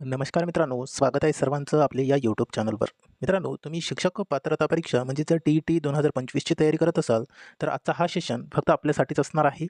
नमस्कार मित्रांनो स्वागत आहे सर्वांचं आपल्या या यूट्यूब चॅनलवर मित्रांनो तुम्ही शिक्षक पात्रता परीक्षा म्हणजे जर टी ई टी दोन हजार पंचवीसची तयारी करत असाल तर आजचा हा सेशन फक्त आपल्यासाठीच असणार आहे.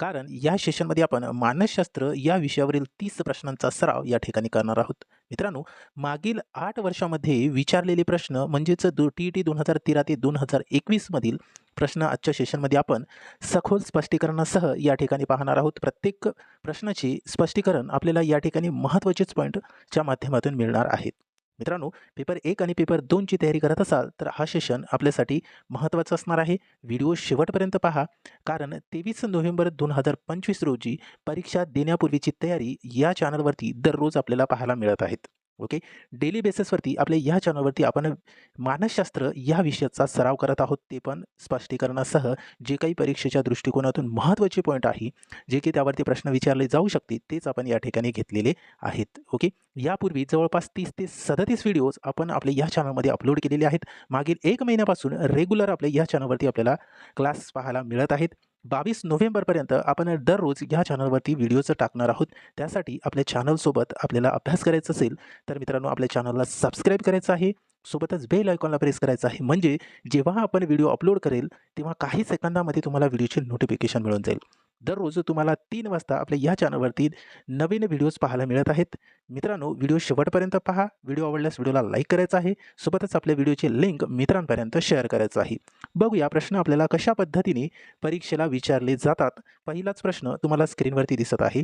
कारण या सेशनमध्ये आपण मानसशास्त्र या विषयावरील तीस प्रश्नांचा सराव या ठिकाणी करणार आहोत. मित्रांनो मागील आठ वर्षामध्ये विचारलेले प्रश्न म्हणजेच दो टी ई टी दोन हजार तेरा ते दोन हजार एकवीसमधील प्रश्न आजच्या सेशनमध्ये आपण सखोल स्पष्टीकरणासह या ठिकाणी पाहणार आहोत. प्रत्येक प्रश्नाचे स्पष्टीकरण आपल्याला या ठिकाणी महत्त्वाचेच पॉईंटच्या माध्यमातून मिळणार आहेत. मित्रांनो पेपर एक आणि पेपर दोनची तयारी करत असाल तर हा सेशन आपल्यासाठी महत्त्वाचा असणार आहे. व्हिडिओ शेवटपर्यंत पहा कारण तेवीस नोव्हेंबर दोन हजार पंचवीस रोजी परीक्षा देण्यापूर्वीची तयारी या चॅनलवरती दररोज आपल्याला पाहायला मिळत आहेत. ओके? डेली बेसिसवरती आपल्या या चॅनलवरती आपण मानसशास्त्र या विषयाचा सराव करत आहोत ते पण स्पष्टीकरणासह. जे काही परीक्षेच्या दृष्टिकोनातून महत्त्वाचे पॉईंट आहे जे की त्यावरती प्रश्न विचारले जाऊ शकते तेच आपण या ठिकाणी घेतलेले आहेत ओके? यापूर्वी जवळपास तीस ते सदतीस व्हिडिओज आपण आपल्या या चॅनलमध्ये अपलोड केलेले आहेत. मागील एक महिन्यापासून रेग्युलर आपल्या या चॅनलवरती आपल्याला क्लास पाहायला मिळत आहेत. बावीस नोव्हेंबरपर्यंत आपण दररोज या चॅनलवरती व्हिडिओज टाकणार आहोत. त्यासाठी आपल्या चॅनलसोबत आपल्याला अभ्यास करायचा असेल तर मित्रांनो आपल्या चॅनलला सबस्क्राईब करायचं आहे. सोबतच बेल आयकॉनला प्रेस करायचं आहे. म्हणजे जेव्हा आपण व्हिडिओ अपलोड करेल तेव्हा काही सेकंदामध्ये तुम्हाला व्हिडिओचे नोटिफिकेशन मिळून जाईल. दररोज तुम्हाला तीन वाजता आपल्या या चॅनलवरती नवीन व्हिडिओज पाहायला मिळत आहेत. मित्रांनो व्हिडिओ शेवटपर्यंत पहा. व्हिडिओ आवडल्यास व्हिडिओला लाईक करायचा आहे. सोबतच आपल्या व्हिडिओची लिंक मित्रांपर्यंत शेअर करायचं आहे. बघूया प्रश्न आपल्याला कशा पद्धतीने परीक्षेला विचारले जातात. पहिलाच प्रश्न तुम्हाला स्क्रीनवरती दिसत आहे.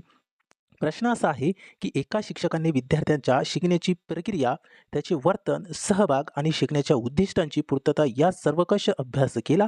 प्रश्न असा आहे की एका शिक्षकाने विद्यार्थ्यांच्या शिकण्याची प्रक्रिया त्याचे वर्तन सहभाग आणि शिकण्याच्या उद्दिष्टांची पूर्तता या सर्वकष अभ्यास केला.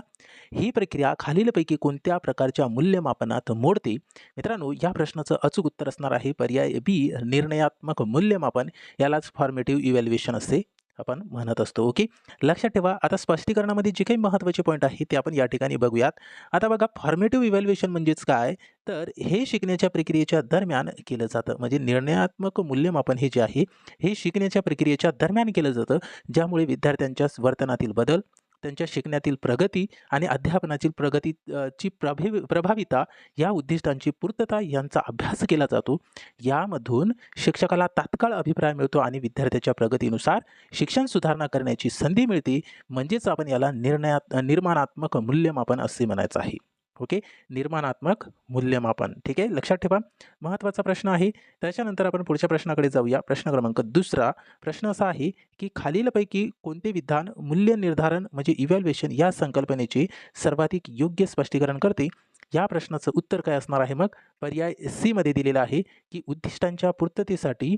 ही प्रक्रिया खालीलपैकी कोणत्या प्रकारच्या मूल्यमापनात मोडते? मित्रांनो या प्रश्नाचं अचूक उत्तर असणार आहे पर्याय बी निर्णयात्मक मूल्यमापन. यालाच फॉर्मेटिव्ह इव्हॅल्युएशन असे आपण म्हणत असतो. ओके? लक्षात ठेवा आता स्पष्टीकरणामध्ये जे काही महत्त्वाचे पॉईंट आहे ते आपण या ठिकाणी बघूयात. आता बघा फॉर्मेटिव्ह इव्हॅल्युएशन म्हणजेच काय? तर हे शिकण्याच्या प्रक्रियेच्या दरम्यान केलं जातं. म्हणजे निर्णयात्मक मूल्यमापन हे जे आहे हे शिकण्याच्या प्रक्रियेच्या दरम्यान केलं जातं ज्यामुळे विद्यार्थ्यांच्या वर्तनातील बदल त्यांच्या शिकण्यातील प्रगती आणि अध्यापनातील प्रगती ची प्रभावी प्रभाविता या उद्दिष्टांची पूर्तता यांचा अभ्यास केला जातो. यामधून शिक्षकाला तात्काळ अभिप्राय मिळतो आणि विद्यार्थ्याच्या प्रगतीनुसार शिक्षण सुधारणा करण्याची संधी मिळते. म्हणजेच आपण याला निर्णयात निर्माणात्मक मूल्यमापन असे म्हणायचं आहे. हो ओके निर्माणात्मक मूल्यमापन. ठीक आहे? लक्षात ठेवा. महत्त्वाचा प्रश्न आहे. त्याच्यानंतर आपण पुढच्या प्रश्नाकडे जाऊया. प्रश्न क्रमांक दुसरा. प्रश्न असा आहे की खालीलपैकी कोणते विधान मूल्य निर्धारण म्हणजे इव्हॅल्युएशन या संकल्पनेचे सर्वाधिक योग्य स्पष्टीकरण करते? या प्रश्नाचं उत्तर काय असणार आहे मग? पर्याय सीमध्ये दिलेलं आहे की उद्दिष्टांच्या पूर्ततेसाठी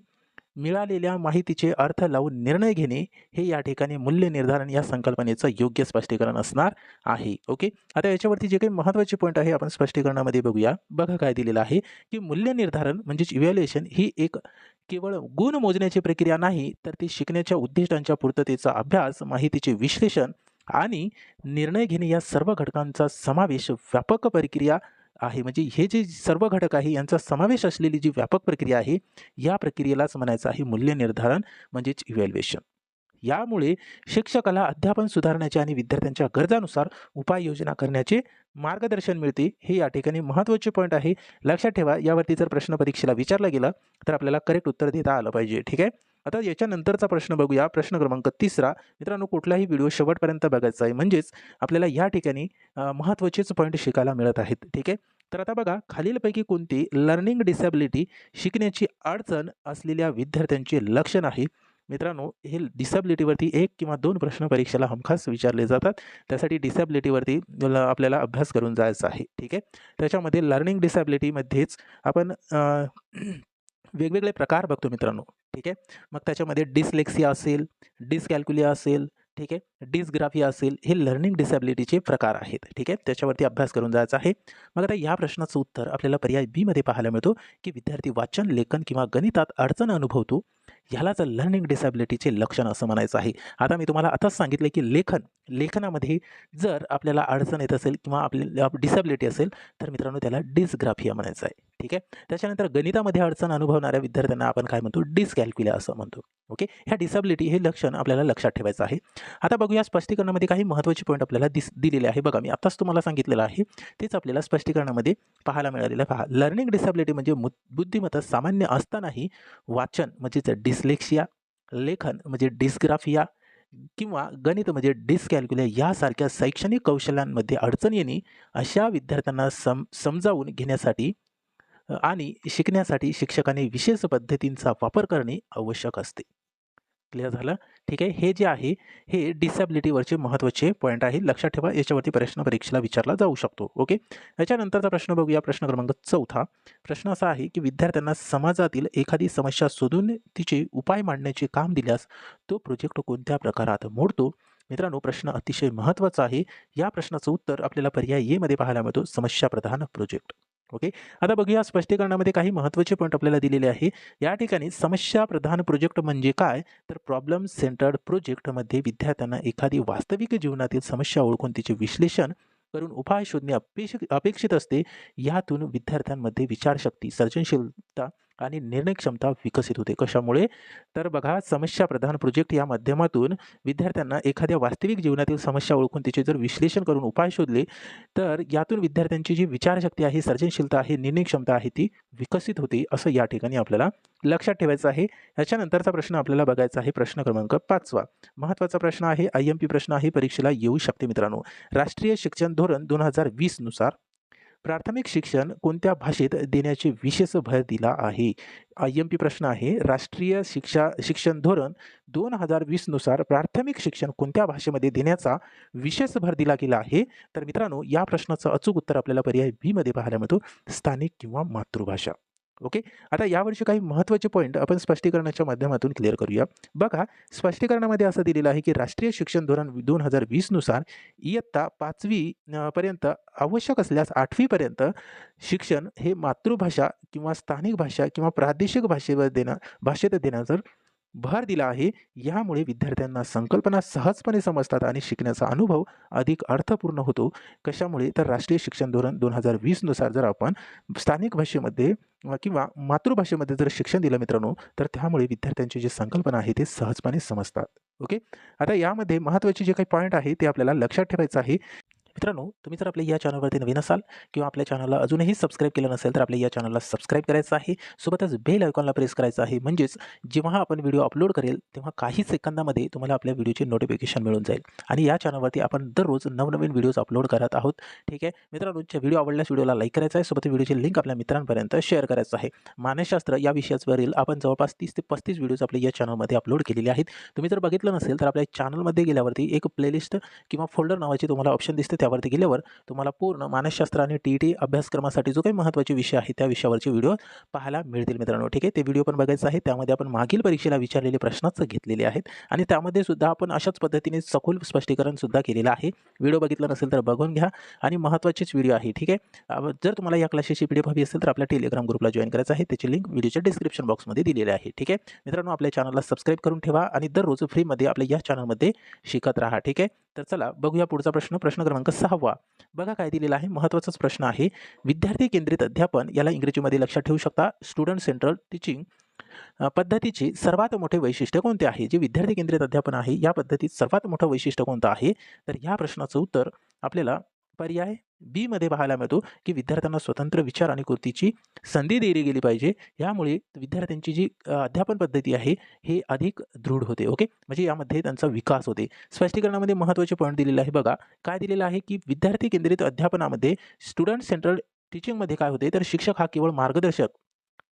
मिळालेल्या माहितीचे अर्थ लावून निर्णय घेणे हे या ठिकाणी मूल्य निर्धारण या संकल्पनेचं योग्य स्पष्टीकरण असणार आहे. ओके? आता याच्यावरती जे काही महत्त्वाचे पॉईंट आहे आपण स्पष्टीकरणामध्ये बघूया. बघा काय दिलेलं आहे की मूल्य निर्धारण म्हणजेच इव्हॅल्युएशन ही एक केवळ गुण मोजण्याची प्रक्रिया नाही तर ती शिकण्याच्या उद्दिष्टांच्या पूर्ततेचा अभ्यास माहितीचे विश्लेषण आणि निर्णय घेणे या सर्व घटकांचा समावेश व्यापक प्रक्रिया आहे. म्हणजे हे जे सर्व घटक आहे यांचा समावेश असलेली जी व्यापक प्रक्रिया आहे या प्रक्रियेलाच म्हणायचं आहे मूल्य निर्धारण म्हणजेच इव्हॅल्युएशन यामुळे शिक्षकाला अध्यापन सुधारण्याचे आणि विद्यार्थ्यांच्या गरजानुसार उपाययोजना करण्याचे मार्गदर्शन मिळते. हे या ठिकाणी महत्त्वाचे पॉईंट आहे. लक्षात ठेवा यावरती जर प्रश्न परीक्षेला विचारला गेला तर आपल्याला करेक्ट उत्तर देता आलं पाहिजे. ठीक आहे? आता याच्यानंतरचा प्रश्न बघूया. प्रश्न क्रमांक तिसरा मित्रांनो कुठलाही व्हिडिओ शेवटपर्यंत बघायचा आहे. म्हणजेच आपल्याला या ठिकाणी महत्त्वाचेच पॉईंट शिकायला मिळत आहेत. ठीक आहे? तर आता बघा खालीलपैकी कोणती लर्निंग डिसॅबिलिटी शिकण्याची अडचण असलेल्या विद्यार्थ्यांचे लक्षण आहे? मित्रांनो हे डिसॅबिलिटीवरती एक किंवा दोन प्रश्न परीक्षेला हमखास विचारले जातात. त्यासाठी डिसॅबिलिटीवरती ल- आपल्याला अभ्यास करून जायचा आहे. ठीक आहे? त्याच्यामध्ये लर्निंग डिसॅबिलिटीमध्येच आपण वेगवेगळे प्रकार बघतो मित्रांनो. ठीक आहे? मग त्याच्यामध्ये डिसलेक्सिया असेल डिसकॅल्क्युलिया असेल ठीक आहे? डिसग्राफिया असेल हे लर्निंग डिसॅबिलिटीचे प्रकार आहेत ठीक आहे? त्याच्यावरती अभ्यास करून जायचा आहे. मग आता या प्रश्नाचं उत्तर आपल्याला पर्याय बीमध्ये पाहायला मिळतो की विद्यार्थी वाचन लेखन किंवा गणितात अडचण अनुभवतो ह्यालाच लर्निंग डिसॅबिलिटीचे लक्षण असं म्हणायचं आहे. आता मी तुम्हाला आताच सांगितलं की लेखन लेखनामध्ये जर आपल्याला अडचण येत असेल किंवा आपली डिसॅबिलिटी असेल तर मित्रांनो त्याला डिसग्राफिया म्हणायचं आहे. ठीक आहे? त्याच्यानंतर गणितामध्ये अडचण अनुभवणाऱ्या विद्यार्थ्यांना आपण काय म्हणतो? डिसकॅल्क्युलिया असं म्हणतो. ओके? ह्या डिसॅबिलिटी हे लक्षण आपल्याला लक्षात ठेवायचं आहे. आता बघूया स्पष्टीकरणामध्ये काही महत्त्वाचे पॉईंट आपल्याला दिस दिलेले आहे. बघा मी आत्ताच तुम्हाला सांगितलेलं आहे. तेच आपल्याला स्पष्टीकरणामध्ये पाहायला मिळालेलं पहा लर्निंग डिसॅबिलिटी म्हणजे मु बुद्धिमत्ता सामान्य असतानाही वाचन म्हणजेच डिस्लेक्सिया लेखन म्हणजे डिस्ग्राफिया किंवा गणित म्हणजे डिस्कॅल्क्युलिया यासारख्या शैक्षणिक कौशल्यांमध्ये अडचण येणे अशा विद्यार्थ्यांना सम समजावून घेण्यासाठी आणि शिकण्यासाठी शिक्षकांनी विशेष पद्धतींचा वापर करणे आवश्यक असते. क्लिअर झालं? ठीक आहे. हे जे आहे हे डिसॅबिलिटीवरचे महत्त्वाचे पॉईंट आहे. लक्षात ठेवा. याच्यावरती प्रश्न परीक्षेला विचारला जाऊ शकतो. ओके याच्यानंतरचा प्रश्न बघूया. प्रश्न क्रमांक चौथा. प्रश्न असा आहे की विद्यार्थ्यांना समाजातील एखादी समस्या शोधून तिचे उपाय मांडण्याचे काम दिल्यास तो प्रोजेक्ट कोणत्या प्रकारात मोडतो? मित्रांनो प्रश्न अतिशय महत्त्वाचा आहे. या प्रश्नाचं उत्तर आपल्याला पर्याय ए मध्ये पाहायला मिळतो. समस्याप्रधान प्रोजेक्ट ओके? आता बघूया स्पष्टीकरणामध्ये काही महत्त्वाचे पॉईंट आपल्याला दिलेले आहे. या ठिकाणी समस्या प्रधान प्रोजेक्ट म्हणजे काय? तर प्रॉब्लेम सेंटर्ड प्रोजेक्टमध्ये विद्यार्थ्यांना एखादी वास्तविक जीवनातील समस्या ओळखून तिचे विश्लेषण करून उपाय शोधणे अपेक्ष अपेक्षित असते. यातून विद्यार्थ्यांमध्ये विचारशक्ती सर्जनशीलता आणि निर्णय क्षमता विकसित होते. कशामुळे? तर बघा समस्या प्रधान प्रोजेक्ट या माध्यमातून विद्यार्थ्यांना एखाद्या वास्तविक जीवनातील समस्या ओळखून तिचे जर विश्लेषण करून उपाय शोधले तर यातून विद्यार्थ्यांची जी विचारशक्ती आहे सर्जनशीलता आहे निर्णय क्षमता आहे ती विकसित होते असं या ठिकाणी आपल्याला लक्षात ठेवायचं आहे. याच्यानंतरचा प्रश्न आपल्याला बघायचा आहे प्रश्न क्रमांक पाचवा. महत्त्वाचा प्रश्न आहे आय एम पी प्रश्न आहे परीक्षेला येऊ शकते मित्रांनो. राष्ट्रीय शिक्षण धोरण दोन हजार वीसनुसार प्राथमिक शिक्षण कोणत्या भाषेत देण्याचे विशेष भर दिला आहे? आय एम पी प्रश्न आहे राष्ट्रीय शिक्षा शिक्षण धोरण दोन हजार वीसनुसार प्राथमिक शिक्षण कोणत्या भाषेमध्ये देण्याचा विशेष भर दिला गेला आहे? तर मित्रांनो या प्रश्नाचं अचूक उत्तर आपल्याला पर्याय बी मध्ये पाहायला मिळतो स्थानिक किंवा मातृभाषा. ओके? आता यावर्षी काही महत्त्वाचे पॉईंट आपण स्पष्टीकरणाच्या माध्यमातून क्लिअर करूया. बघा स्पष्टीकरणामध्ये असं दिलेलं आहे की राष्ट्रीय शिक्षण धोरण दोन हजार वीसनुसार इयत्ता पाचवी पर्यंत आवश्यक असल्यास आठवीपर्यंत शिक्षण हे मातृभाषा किंवा स्थानिक भाषा किंवा प्रादेशिक भाषेवर देणं भाषेत देण्याचं भर दिला आहे. यामुळे विद्यार्थ्यांना संकल्पना सहजपणे समजतात आणि शिकण्याचा अनुभव अधिक अर्थपूर्ण होतो. कशामुळे? तर राष्ट्रीय शिक्षण धोरण दोन हजार वीसनुसार जर आपण स्थानिक भाषेमध्ये किंवा मातृभाषेमध्ये जर शिक्षण दिलं मित्रांनो तर त्यामुळे विद्यार्थ्यांची जी संकल्पना आहे ते सहजपणे समजतात. ओके? आता यामध्ये महत्त्वाचे जे काही पॉईंट आहे ते आपल्याला लक्षात ठेवायचं आहे. मित्रांनो तुम्ही जर आपल्या या चॅनलवरती नवीन असाल किंवा आपल्या चॅनलला अजूनही सबस्क्राईब केलं नसेल तर आपल्या या चॅनलला सबस्क्राईब करायचं आहे. सोबतच बेल आयकॉनला प्रेस करायचं आहे. म्हणजेच जेव्हा आपण व्हिडिओ अपलोड करेल तेव्हा काही सेकंदामध्ये तुम्हाला आपल्या व्हिडिओचे नोटिफिकेशन मिळून जाईल. आणि या चॅनलवरती आपण दररोज नवनवीन व्हिडिओज अपलोड करत आहोत. ठीक आहे? मित्रांनो व्हिडिओ आवडल्यास व्हिडिओला लाईक करायचा आहे. सोबत व्हिडिओची लिंक आपल्या मित्रांपर्यंत शेअर करायचं आहे. मानसशास्त्र या विषयावरील आपण जवळपास तीस ते पस्तीस व्हिडिओज आपल्या या चॅनलमध्ये अपलोड केलेले आहेत. तुम्ही जर बघितलं नसेल तर आपल्या चॅनलमध्ये गेल्यावरती एक प्लेलिस्ट किंवा फोल्डर नावाचे तुम्हाला ऑप्शन दिसते. त्यावरती गेल्यावर तुम्हाला पूर्ण मानसशास्त्र आणि टी ई टी अभ्यासक्रमासाठी जो काही महत्त्वाचे विषय आहे त्या विषयावरचे व्हिडिओ पाहायला मिळतील मित्रांनो. ठीक आहे? ते व्हिडिओ पण बघायचं आहे त्यामध्ये आपण मागील परीक्षेला विचारलेले प्रश्नच घेतलेले आहेत आणि त्यामध्ये सुद्धा आपण अशाच पद्धतीने सखोल स्पष्टीकरण सुद्धा केलेलं आहे. व्हिडिओ बघितला नसेल तर बघून घ्या आणि महत्त्वाचेच व्हिडिओ आहे. ठीक आहे? जर तुम्हाला या क्लासेसची पी हवी असेल तर आपल्या टेलिग्राम ग्रुपला जॉईन करायचं आहे. त्याची लिंक व्हिडिओच्या डिस्क्रिप्शन बॉक्समध्ये दिलेली आहे. ठीक आहे? मित्रांनो आपल्या चॅनलला सबस्क्राईब करून ठेवा आणि दररोज फ्रीमध्ये आपल्या या चॅनलमध्ये शिकत राहा. ठीक आहे? तर चला बघूया पुढचा प्रश्न. प्रश्न क्रमांक सहावा. बघा काय दिलेला आहे. महत्त्वाचाच प्रश्न आहे. विद्यार्थी केंद्रित अध्यापन याला इंग्रजीमध्ये लक्षात ठेवू शकता. स्टुडंट सेंट्रल टीचिंग पद्धतीचे सर्वात मोठे वैशिष्ट्य कोणते आहे? जे विद्यार्थी केंद्रित अध्यापन आहे या पद्धतीत सर्वात मोठं वैशिष्ट्य कोणतं आहे? तर या प्रश्नाचं उत्तर आपल्याला पर्याय बी मध्ये पाहायला मिळतो की विद्यार्थ्यांना स्वतंत्र विचार आणि कृतीची संधी दिली गेली पाहिजे. यामुळे विद्यार्थ्यांची जी अध्यापन पद्धती आहे हे अधिक दृढ होते ओके? म्हणजे यामध्ये त्यांचा विकास होते. स्पष्टीकरणामध्ये महत्त्वाचे पॉईंट दिलेलं आहे बघा. काय दिलेलं आहे की विद्यार्थी केंद्रित अध्यापनामध्ये स्टुडंट सेंट्रल टीचिंगमध्ये काय होते तर शिक्षक हा केवळ मार्गदर्शक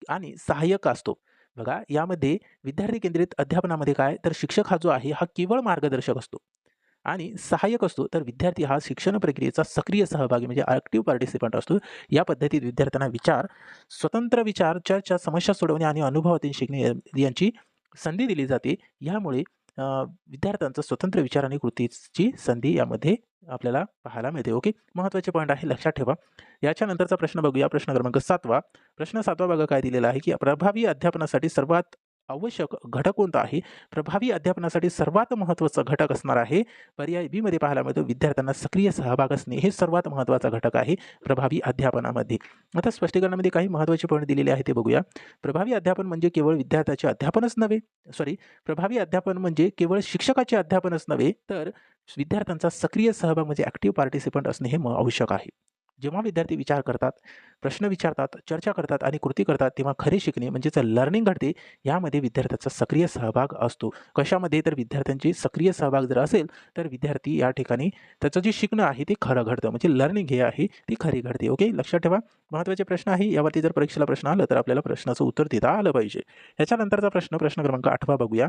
आणि सहाय्यक असतो. बघा यामध्ये विद्यार्थी केंद्रित अध्यापनामध्ये काय तर शिक्षक हा जो आहे हा केवळ मार्गदर्शक असतो. आणि सहाय्यक असतो. तर विद्यार्थी हा शिक्षण प्रक्रियेचा सक्रिय सहभागी म्हणजे ॲक्टिव्ह पार्टिसिपंट असतो. या पद्धतीत विद्यार्थ्यांना विचार स्वतंत्र विचार चर्चा समस्या सोडवणे आणि अनुभवातून शिकणे या- यांची संधी दिली जाते. यामुळे विद्यार्थ्यांचा स्वतंत्र विचार आणि कृतीची संधी यामध्ये आपल्याला पाहायला मिळते. ओके? महत्त्वाचे पॉईंट आहे. लक्षात ठेवा. याच्यानंतरचा प्रश्न बघूया. प्रश्न क्रमांक सातवा. प्रश्न सातवा बघा काय दिलेला आहे की प्रभावी अध्यापनासाठी सर्वात आवश्यक घटक कोणता आहे? प्रभावी अध्यापनासाठी सर्वात महत्त्वाचा घटक असणार आहे पर्याय बी मध्ये पाहायला मिळतो विद्यार्थ्यांना सक्रिय सहभाग असणे हे सर्वात महत्त्वाचा घटक आहे प्रभावी अध्यापनामध्ये. आता स्पष्टीकरणामध्ये काही महत्त्वाचे पॉईंट दिलेले आहेत ते बघूया. प्रभावी अध्यापन म्हणजे केवळ विद्यार्थ्याचे अध्यापनच नव्हे सॉरी प्रभावी अध्यापन म्हणजे केवळ शिक्षकाचे अध्यापनच नव्हे तर विद्यार्थ्यांचा सक्रिय सहभाग म्हणजे ॲक्टिव्ह पार्टिसिपंट असणे हे म- आवश्यक आहे. जेव्हा विद्यार्थी विचार करतात प्रश्न विचारतात चर्चा करतात आणि कृती करतात तेव्हा खरे शिकणे म्हणजेच लर्निंग घडते यामध्ये विद्यार्थ्याचा सक्रिय सहभाग असतो. कशामध्ये? तर विद्यार्थ्यांची सक्रिय सहभाग जर असेल तर विद्यार्थी या ठिकाणी त्याचं जे शिकणं आहे ते खरं घडतं. म्हणजे लर्निंग हे आहे ती खरी घडते. ओके लक्षात ठेवा. महत्त्वाचे प्रश्न आहे. यावरती जर परीक्षेला प्रश्न आलं तर आपल्याला प्रश्नाचं उत्तर देता आलं पाहिजे. याच्यानंतरचा प्रश्न प्रश्न क्रमांक आठवा बघूया.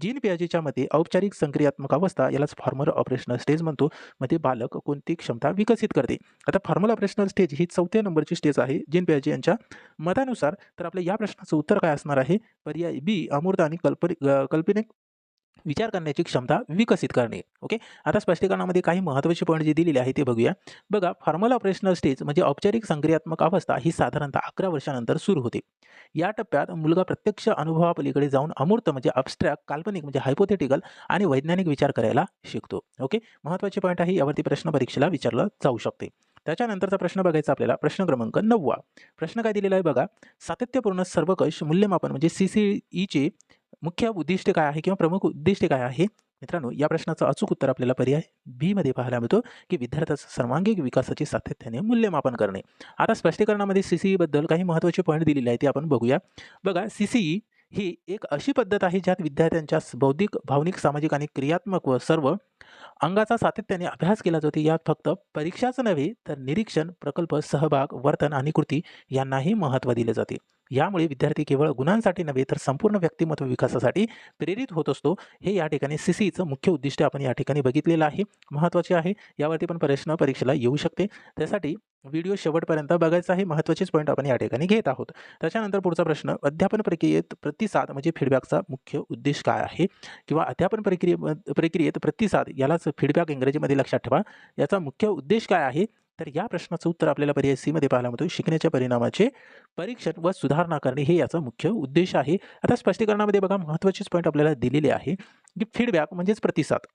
जीन पियाजीच्या मते औपचारिक संक्रियात्मक अवस्था यालाच फॉर्मर ऑपरेशनल स्टेज म्हणतो. मध्ये बालक कोणती क्षमता विकसित करते? आता फॉर्मल ऑपरेशनल स्टेज ही चौथ्या नंबरची स्टेज आहे. जीन पियाजी यांच्या मतानुसार तर आपल्या या प्रश्नाचं उत्तर काय असणार आहे? पर्याय बी अमूर्त आणि कल्पनिक कल्पनिक विचार करण्याची क्षमता विकसित करणे. ओके? आता स्पष्टीकरणामध्ये काही महत्त्वाचे पॉईंट जे दिलेले आहे ते बघूया. बघा फॉर्मल ऑपरेशनल स्टेज म्हणजे औपचारिक संक्रियात्मक अवस्था ही साधारणतः अकरा वर्षानंतर सुरू होते. या टप्प्यात मुलगा प्रत्यक्ष अनुभवापलीकडे जाऊन अमूर्त म्हणजे अबस्ट्रॅक्ट काल्पनिक म्हणजे हायपोथेटिकल आणि वैज्ञानिक विचार करायला शिकतो. ओके? महत्त्वाचे पॉईंट आहे यावरती प्रश्न परीक्षेला विचारलं जाऊ शकते. त्याच्यानंतरचा प्रश्न बघायचा आपल्याला प्रश्न क्रमांक नववा. प्रश्न काय दिलेला आहे बघा? सातत्यपूर्ण सर्वकष मूल्यमापन म्हणजे सी सी ईचे मुख्य उद्दिष्ट काय आहे किंवा प्रमुख उद्दिष्ट काय आहे? मित्रांनो या प्रश्नाचं अचूक उत्तर आपल्याला पर्याय बी मध्ये पाहायला मिळतो की विद्यार्थ्याचा सर्वांगीण विकासाची सातत्याने मूल्यमापन करणे. आता स्पष्टीकरणामध्ये सी सी बद्दल काही महत्त्वाचे पॉईंट दिलेले आहेत ते आपण बघूया. बघा सी सी ई ही एक अशी पद्धत आहे ज्यात विद्यार्थ्यांच्या बौद्धिक भावनिक सामाजिक आणि क्रियात्मक व सर्व अंगाचा सातत्याने अभ्यास केला जातो. यात फक्त परीक्षाच नव्हे तर निरीक्षण प्रकल्प सहभाग वर्तन आणि कृती यांनाही महत्त्व दिले जाते. यामुळे विद्यार्थी केवळ गुणांसाठी नव्हे तर संपूर्ण व्यक्तिमत्व विकासासाठी प्रेरित होत असतो. हे या ठिकाणी सी सीचं मुख्य उद्दिष्ट आपण या ठिकाणी बघितलेलं आहे. महत्त्वाचे आहे. यावरती पण प्रश्न परीक्षेला येऊ शकते. त्यासाठी व्हिडिओ शेवटपर्यंत बघायचा आहे. महत्त्वाचेच पॉईंट आपण या ठिकाणी घेत आहोत. त्याच्यानंतर पुढचा प्रश्न अध्यापन प्रक्रियेत प्रतिसाद म्हणजे फीडबॅकचा मुख्य उद्देश काय आहे? किंवा अध्यापन प्रक्रिये प्रक्रियेत प्रतिसाद यालाच फीडबॅक इंग्रजीमध्ये लक्षात ठेवा. याचा मुख्य उद्देश काय आहे? तर या प्रश्नाचं उत्तर आपल्याला पर्याय सीमध्ये पाहायला मिळतो शिकण्याच्या परिणामाचे परीक्षण व सुधारणा करणे हे याचा मुख्य उद्देश आहे. आता स्पष्टीकरणामध्ये बघा महत्त्वाचेच पॉईंट आपल्याला दिलेले आहे की फीडबॅक म्हणजेच प्रतिसाद.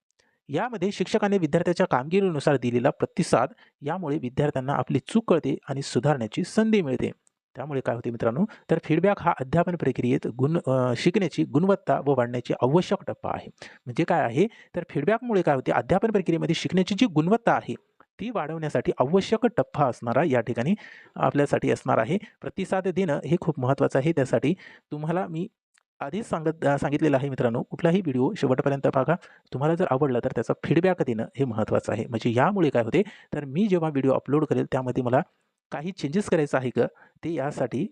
यामध्ये शिक्षकाने विद्यार्थ्याच्या कामगिरीनुसार दिलेला प्रतिसाद यामुळे विद्यार्थ्यांना आपली चूक कळते आणि सुधारण्याची संधी मिळते. त्यामुळे काय होते मित्रांनो तर फीडबॅक हा अध्यापन प्रक्रियेत गुण शिकण्याची गुणवत्ता व वाढण्याची आवश्यक टप्पा आहे. म्हणजे काय आहे? तर फीडबॅकमुळे काय होते? अध्यापन प्रक्रियेमध्ये शिकण्याची जी गुणवत्ता आहे ती वाढवण्यासाठी आवश्यक टप्पा असणारा या ठिकाणी आपल्यासाठी असणार आहे. प्रतिसाद देणं हे खूप महत्त्वाचं आहे. त्यासाठी तुम्हाला मी आधीच सांगत सांगितलेलं आहे मित्रांनो कुठलाही व्हिडिओ शेवटपर्यंत बघा. तुम्हाला जर आवडला तर त्याचा फीडबॅक देणं हे महत्त्वाचं आहे. म्हणजे यामुळे काय होते तर मी जेव्हा व्हिडिओ अपलोड करेल त्यामध्ये मला काही चेंजेस करायचं आहे का ते यासाठी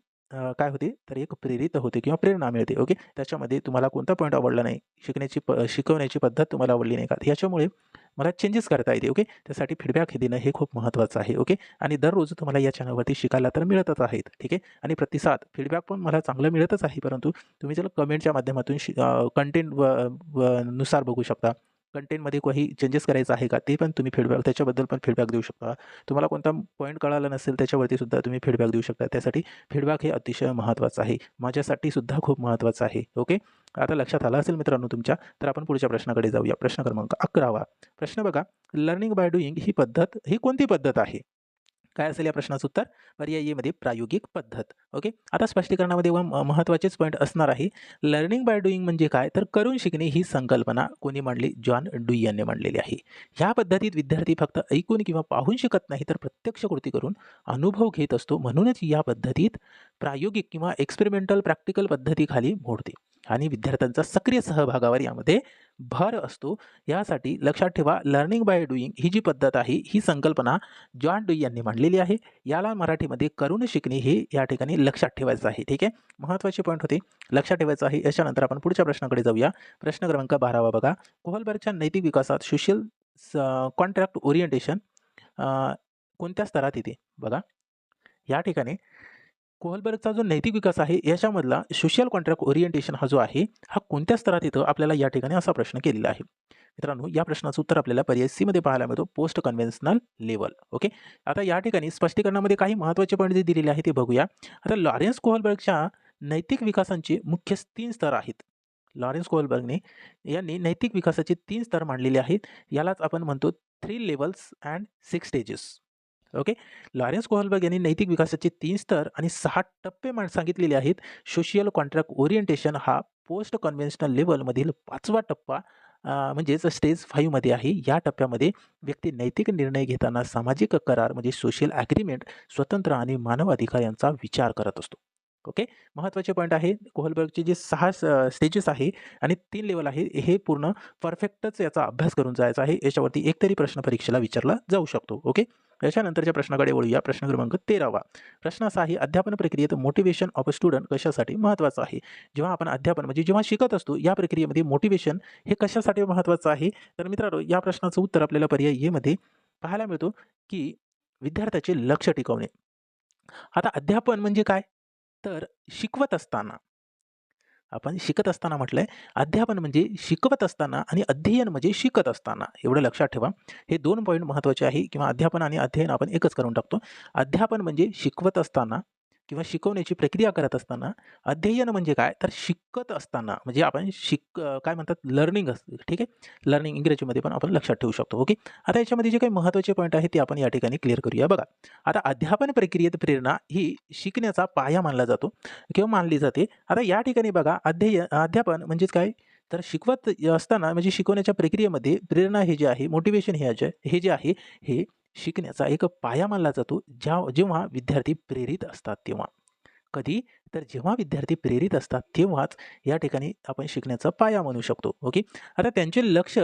काय होते तर एक प्रेरित होते किंवा प्रेरणा मिळते. ओके? त्याच्यामध्ये तुम्हाला कोणता पॉईंट आवडला नाही शिकण्याची प शिकवण्याची पद्धत तुम्हाला आवडली नाही का? याच्यामुळे मला चेंजेस करता येते ओके त्यासाठी फीडबॅक हे देणं हे खूप महत्त्वाचं आहे ओके आणि दररोज तुम्हाला या चॅनलवरती शिकायला तर मिळतच आहेत ठीक? आहे आणि प्रतिसाद फीडबॅक पण मला चांगलं मिळतच आहे परंतु तुम्ही जर कमेंटच्या माध्यमातून शि कंटेंट व नुसार बघू शकता कंटेंटमध्ये काही चेंजेस करायचं आहे का ते पण तुम्ही फीडबॅक त्याच्याबद्दल पण फीडबॅक देऊ शकता. तुम्हाला कोणता पॉईंट कळाला नसेल त्याच्यावरती सुद्धा तुम्ही फीडबॅक देऊ शकता. त्यासाठी फीडबॅक हे अतिशय महत्त्वाचं आहे. माझ्यासाठी सुद्धा खूप महत्त्वाचं आहे. ओके आता लक्षात आलं असेल मित्रांनो तुमच्या तर आपण पुढच्या प्रश्नाकडे जाऊया. प्रश्न क्रमांक अकरावा. प्रश्न बघा लर्निंग बाय डुईंग ही पद्धत ही कोणती पद्धत आहे? काय असेल या प्रश्नाचं उत्तर? पर्यायीमध्ये प्रायोगिक पद्धत. ओके? आता स्पष्टीकरणामध्ये व म- महत्त्वाचेच पॉईंट असणार आहे. लर्निंग बाय डुईंग म्हणजे काय? तर करून शिकणे ही संकल्पना कोणी मांडली? जॉन डुई यांनी मांडलेली आहे. ह्या पद्धतीत विद्यार्थी फक्त ऐकून किंवा पाहून शिकत नाही तर प्रत्यक्ष कृती करून अनुभव घेत असतो. म्हणूनच या पद्धतीत प्रायोगिक किंवा एक्सपेरिमेंटल प्रॅक्टिकल पद्धतीखाली मोडते. आणि विद्यार्थ्यांचा सक्रिय सहभागावर यामध्ये भर असतो. यासाठी लक्षात ठेवा लर्निंग बाय डुईंग ही जी पद्धत आहे ही संकल्पना जॉन डुई यांनी मांडलेली आहे. याला मराठीमध्ये करून शिकणे हे या ठिकाणी लक्षात ठेवायचं आहे ठीक आहे? महत्त्वाचे पॉईंट होते. लक्षात ठेवायचं आहे याच्यानंतर आपण पुढच्या प्रश्नाकडे जाऊया. प्रश्न क्रमांक बारावा बघा. कोहलबर्गच्या नैतिक विकासात सोशल कॉन्ट्रॅक्ट ओरिएंटेशन कोणत्या स्तरात येते? बघा. या ठिकाणी कोहलबर्गचा जो नैतिक विकास आहे याच्यामधला सोशल कॉन्ट्रॅक्ट ओरिएंटेशन हा जो आहे हा कोणत्या स्तरात येतो आपल्याला या ठिकाणी असा प्रश्न केलेला आहे. मित्रांनो या प्रश्नाचं उत्तर आपल्याला पर्याय सी मध्ये पाहायला मिळतो पोस्ट कन्व्हेन्शनल लेवल ओके आता या ठिकाणी स्पष्टीकरणामध्ये काही महत्त्वाचे पॉईंट जे दिलेले आहे ते बघूया. आता लॉरेन्स कोहलबर्गच्या नैतिक विकासांचे मुख्य तीन स्तर आहेत. लॉरेन्स कोहलबर्गने यांनी नैतिक विकासाचे तीन स्तर मांडलेले आहेत. यालाच आपण म्हणतो three levels and six stages okay? Lawrence Kohlberg यांनी नैतिक विकासाचे तीन स्तर आणि सहा टप्पे मान सांगितलेले आहेत. सोशियल कॉन्ट्रॅक्ट ओरिएंटेशन हा पोस्ट कन्व्हेन्शनल लेवलमधील पाचवा टप्पा म्हणजेच स्टेज फाईव्हमध्ये आहे. या टप्प्यामध्ये व्यक्ती नैतिक निर्णय घेताना सामाजिक करार म्हणजे सोशल ॲग्रीमेंट स्वतंत्र आणि मानव अधिकार यांचा विचार करत असतो. ओके? महत्त्वाचे पॉईंट आहे कोहलबर्गचे जे सहा स्टेजेस आहे आणि तीन लेवल आहे हे पूर्ण परफेक्टच याचा अभ्यास करून जायचा आहे. याच्यावरती एकतरी प्रश्न परीक्षेला विचारला जाऊ शकतो ओके? याच्यानंतरच्या प्रश्नाकडे वळूया. प्रश्न क्रमांक तेरावा. प्रश्न असा आहे अध्यापन प्रक्रियेत मोटिवेशन ऑफ स्टुडंट कशासाठी महत्त्वाचं आहे? जेव्हा आपण अध्यापन म्हणजे जेव्हा शिकत असतो या प्रक्रियेमध्ये मोटिवेशन हे कशासाठी महत्त्वाचं आहे? तर मित्रांनो या प्रश्नाचं उत्तर आपल्याला पर्यायमध्ये पाहायला मिळतो की विद्यार्थ्याचे लक्ष टिकवणे. आता अध्यापन म्हणजे काय? तर शिकवत असताना. आपण शिकत असताना म्हटलंय अध्यापन म्हणजे शिकवत असताना आणि अध्ययन म्हणजे शिकत असताना. एवढं लक्षात ठेवा. हे दोन पॉईंट महत्त्वाचे आहे किंवा अध्यापन आणि अध्ययन आपण एकच करून टाकतो. अध्यापन म्हणजे शिकवत असताना किंवा शिकवण्याची प्रक्रिया करत असताना अध्ययन म्हणजे काय? तर शिकत असताना म्हणजे आपण शिक काय म्हणतात? लर्निंग असते ठीक आहे? लर्निंग इंग्रजीमध्ये पण आपण लक्षात ठेवू शकतो ओके? आता याच्यामध्ये जे काही महत्त्वाचे पॉईंट आहेत ते आपण या ठिकाणी क्लिअर करूया. बघा आता अध्यापन प्रक्रियेत प्रेरणा ही शिकण्याचा पाया मानला जातो किंवा मानली जाते. आता या ठिकाणी बघा अध्ययन अध्यापन म्हणजेच काय? तर शिकवत असताना म्हणजे शिकवण्याच्या प्रक्रियेमध्ये प्रेरणा हे जे आहे मोटिवेशन हे जे हे जे आहे हे शिकण्याचा एक पाया मानला जातो ज्या जेव्हा विद्यार्थी प्रेरित असतात तेव्हा. कधी? तर जेव्हा विद्यार्थी प्रेरित असतात तेव्हाच या ठिकाणी आपण शिकण्याचा पाया म्हणू शकतो. ओके? आता त्यांचे लक्ष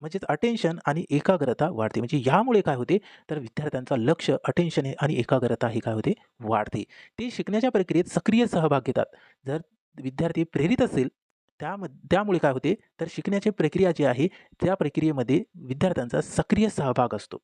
म्हणजेच अटेन्शन आणि एकाग्रता वाढते. म्हणजे यामुळे काय होते? तर विद्यार्थ्यांचा लक्ष अटेन्शन आणि एकाग्रता ही काय होते? वाढते. ते शिकण्याच्या प्रक्रियेत सक्रिय सहभाग घेतात. जर विद्यार्थी प्रेरित असेल त्याम त्यामुळे काय होते? तर शिकण्याची प्रक्रिया जी आहे त्या प्रक्रियेमध्ये विद्यार्थ्यांचा सक्रिय सहभाग असतो.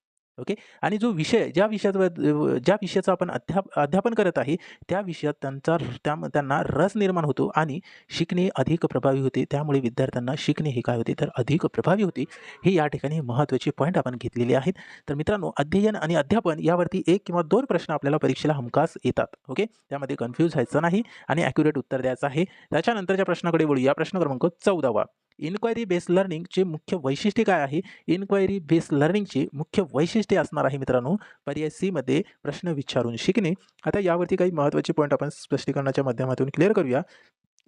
ओके? आणि जो विषय ज्या विषयावर ज्या विषयाचं आपण अध्याप अध्यापन करत आहे त्या विषयात त्यांचा त्या त्यांना रस निर्माण होतो आणि शिकणे अधिक प्रभावी होते. त्यामुळे विद्यार्थ्यांना शिकणे हे काय होते? तर अधिक प्रभावी होते. हे या ठिकाणी महत्त्वाचे पॉईंट आपण घेतलेले आहेत. तर मित्रांनो अध्ययन आणि अध्यापन यावरती एक किंवा दोन प्रश्न आपल्याला परीक्षेला हमखास येतात. ओके? त्यामध्ये कन्फ्यूज व्हायचं नाही आणि ॲक्युरेट उत्तर द्यायचं आहे. त्याच्यानंतरच्या प्रश्नाकडे वळूया. प्रश्न क्रमांक चौदावा. इन्क्वायरी बेस्ड लर्निंगचे मुख्य वैशिष्ट्य काय आहे? इन्क्वायरी बेस्ड लर्निंगचे मुख्य वैशिष्ट्य असणार आहे मित्रांनो. पर्याय सीमध्ये प्रश्न विचारून शिकणे. आता यावरती काही महत्त्वाचे पॉईंट आपण स्पष्टीकरणाच्या माध्यमातून क्लिअर करूया.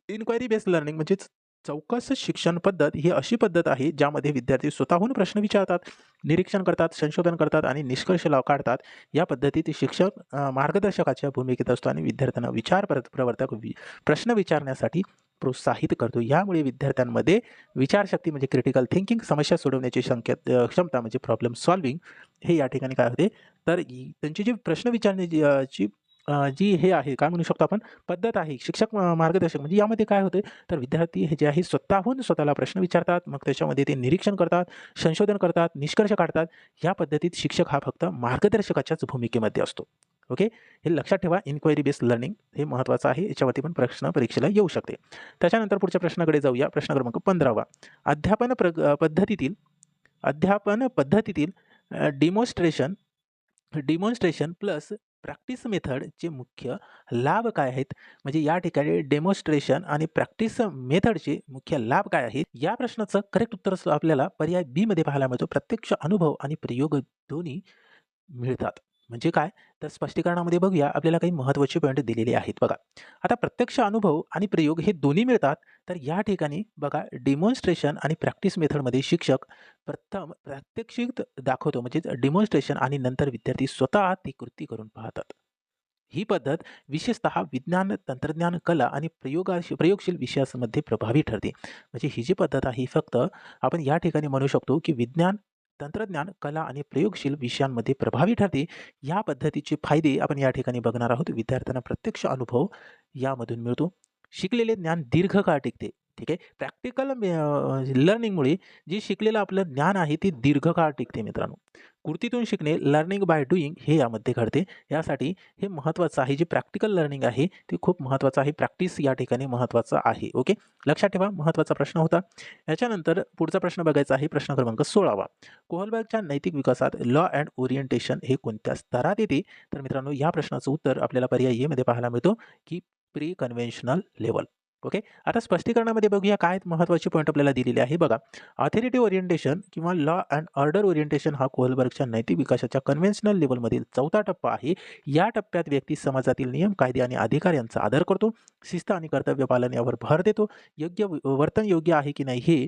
इन्क्वायरी बेस्ड लर्निंग म्हणजेच चौकस शिक्षण पद्धत ही अशी पद्धत आहे ज्यामध्ये विद्यार्थी स्वतःहून प्रश्न विचारतात निरीक्षण करतात संशोधन करतात आणि निष्कर्ष लाव काढतात. या पद्धतीत शिक्षक मार्गदर्शकाच्या भूमिकेत असतो आणि विद्यार्थ्यांना विचार प्रवर्तक वि- प्रश्न विचारण्यासाठी प्रोत्साहित करतो. यामुळे विद्यार्थ्यांमध्ये विचारशक्ती म्हणजे क्रिटिकल थिंकिंग समस्या सोडवण्याची संख्या क्षमता म्हणजे प्रॉब्लेम सॉल्विंग हे या ठिकाणी काय होते? तर त्यांची जी प्रश्न विचारण्याची जी हे आहे काय म्हणू शकतो आपण? पद्धत आहे शिक्षक मार्गदर्शक म्हणजे यामध्ये काय होते? तर विद्यार्थी हे जे आहे स्वतःहून स्वतःला प्रश्न विचारतात मग त्याच्यामध्ये ते निरीक्षण करतात संशोधन करतात निष्कर्ष काढतात. या पद्धतीत शिक्षक हा फक्त मार्गदर्शकाच्याच भूमिकेमध्ये असतो. ओके? हे लक्षात ठेवा इन्क्वायरी बेस्ड लर्निंग हे महत्त्वाचं आहे याच्यावरती पण प्रश्न परीक्षेला येऊ शकते. त्याच्यानंतर पुढच्या प्रश्नाकडे जाऊया प्रश्न क्रमांक पंधरावा. अध्यापन प्र पद्धतीतील अध्यापन पद्धतीतील डिमॉन्स्ट्रेशन डिमॉन्स्ट्रेशन प्लस प्रॅक्टिस मेथडचे मुख्य लाभ काय आहेत? म्हणजे या ठिकाणी डेमॉन्स्ट्रेशन आणि प्रॅक्टिस मेथडचे मुख्य लाभ काय आहेत? या प्रश्नाचं करेक्ट उत्तर असं आपल्याला पर्याय बीमध्ये पाहायला मिळतो. प्रत्यक्ष अनुभव आणि प्रयोग दोन्ही मिळतात. म्हणजे काय? तर स्पष्टीकरणामध्ये बघूया आपल्याला काही महत्त्वाचे पॉईंट दिलेले आहेत. बघा आता प्रत्यक्ष अनुभव आणि प्रयोग हे दोन्ही मिळतात. तर या ठिकाणी बघा डिमॉन्स्ट्रेशन आणि प्रॅक्टिस मेथडमध्ये शिक्षक प्रथम प्रात्यक्षिक दाखवतो. म्हणजेच डिमॉन्स्ट्रेशन आणि नंतर विद्यार्थी स्वतः ती कृती करून पाहतात. ही पद्धत विशेषतः विज्ञान तंत्रज्ञान कला आणि प्रयोगा प्रयोगशील विषयामध्ये प्रभावी ठरते. म्हणजे ही जी पद्धत आहे ही फक्त आपण या ठिकाणी म्हणू शकतो की विज्ञान तंत्रज्ञान कला आणि प्रयोगशील विषयांमध्ये प्रभावी ठरते. या पद्धतीचे फायदे आपण या ठिकाणी बघणार आहोत. विद्यार्थ्यांना प्रत्यक्ष अनुभव यामधून मिळतो. शिकलेले ज्ञान दीर्घकाळ टिकते. ठीक आहे? प्रॅक्टिकल लर्निंगमुळे जे शिकलेलं आपलं ज्ञान आहे ती दीर्घकाळ टिकते मित्रांनो. कृतीतून शिकणे लर्निंग बाय डुईंग हे यामध्ये घडते. यासाठी हे महत्त्वाचं आहे. जे प्रॅक्टिकल लर्निंग आहे ते खूप महत्त्वाचं आहे. प्रॅक्टिस या ठिकाणी महत्त्वाचं आहे. ओके? लक्षात ठेवा महत्त्वाचा प्रश्न होता. याच्यानंतर पुढचा प्रश्न बघायचा आहे. प्रश्न क्रमांक सोळावा. कोहलबर्गच्या नैतिक विकासात लॉ अँड ओरिएंटेशन हे कोणत्या स्तरात येते? तर मित्रांनो या प्रश्नाचं उत्तर आपल्याला पर्याय येमध्ये पाहायला मिळतो की प्री कन्व्हेन्शनल लेवल ओके? आता स्पष्टीकरणामध्ये बघूया काय महत्त्वाची पॉईंट आपल्याला दिलेली आहे. बघा ऑथॉरिटी ओरिएंटेशन किंवा लॉ अँड ऑर्डर ओरिएंटेशन हा कोहलबर्गच्या नैतिक विकासाच्या कन्व्हेन्शनल लेवलमधील चौथा टप्पा आहे. या टप्प्यात व्यक्ती समाजातील नियम कायदे आणि अधिकार यांचा आदर करतो. शिस्त आणि कर्तव्य पालन यावर भर देतो. योग्य व- वर्तन योग्य आहे की नाही हे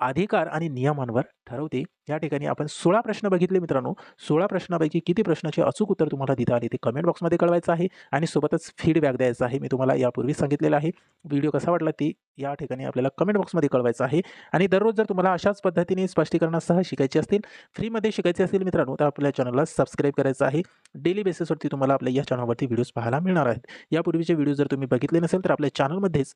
अधिकार आणि नियमांवर ठरवते. या ठिकाणी आपण सोळा प्रश्न बघितले मित्रांनो. सोळा प्रश्नापैकी किती प्रश्नाचे अचूक उत्तर तुम्हाला देता आले ते कमेंट बॉक्समध्ये कळवायचं आहे आणि सोबतच फीडबॅक द्यायचा आहे. मी तुम्हाला यापूर्वी सांगितलेलं आहे. व्हिडिओ कसा वाटला ते या ठिकाणी आपल्याला कमेंट बॉक्समध्ये कळवायचं आहे. आणि दररोज जर तुम्हाला अशाच पद्धतीने स्पष्टीकरणासह शिकायचे असतील फ्रीमध्ये शिकायचे असतील मित्रांनो तर आपल्या चॅनलला सबस्क्राईब करायचं आहे. डेली बेसिसवरती तुम्हाला आपल्या या चॅनलवरती व्हिडिओज पाहायला मिळणार आहेत. यापूर्वीचे व्हिडिओ जर तुम्ही बघितले नसेल तर आपल्या चॅनलमध्येच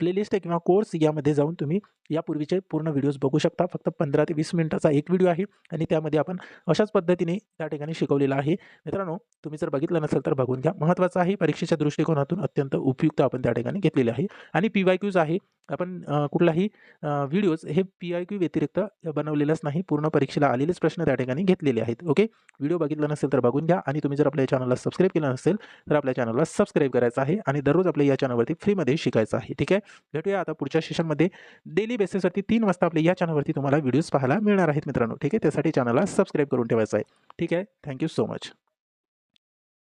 प्लेलिस्ट किंवा कोर्स यामध्ये जाऊन तुम्ही यापूर्वीचे पूर्ण व्हिडिओज बघू शकता. फक्त पंधरा ते वीस मिनिटाचा एक व्हिडिओ आहे आणि त्यामध्ये आपण अशाच पद्धतीने त्या ठिकाणी शिकवलेला आहे. मित्रांनो तुम्ही जर बघितलं नसेल तर बघून घ्या. महत्त्वाचं आहे परीक्षेच्या दृष्टिकोनातून अत्यंत उपयुक्त आपण त्या ठिकाणी घेतलेले आहे. आणि पी वाय क्यूज आहे. आपण कुठलाही व्हिडिओज हे पी आय क्यू व्यतिरिक्त बनवलेलंच नाही. पूर्ण परीक्षेला आलेलेच प्रश्न त्या ठिकाणी घेतलेले आहेत. ओके व्हिडिओ बघितला नसेल तर बघून घ्या. आणि तुम्ही जर आपल्या चॅनलला सबस्क्राईब केलं नसेल तर आपल्या चॅनलला सबस्क्राईब करायचं आहे. आणि दररोज आपल्या या चॅनलवरती फ्रीमध्ये शिकायचं आहे. ठीक आहे? भेटूया आता पुढच्या सेशनमध्ये डेली बेसिसवरती तीन वाजता आपले या चॅनलवरती तुम्हाला व्हिडिओज पाहायला मिळणार आहेत मित्रांनो. ठीक आहे? त्यासाठी चॅनलला सबस्क्राईब करून ठेवायचं आहे. ठीक आहे? Thank you so much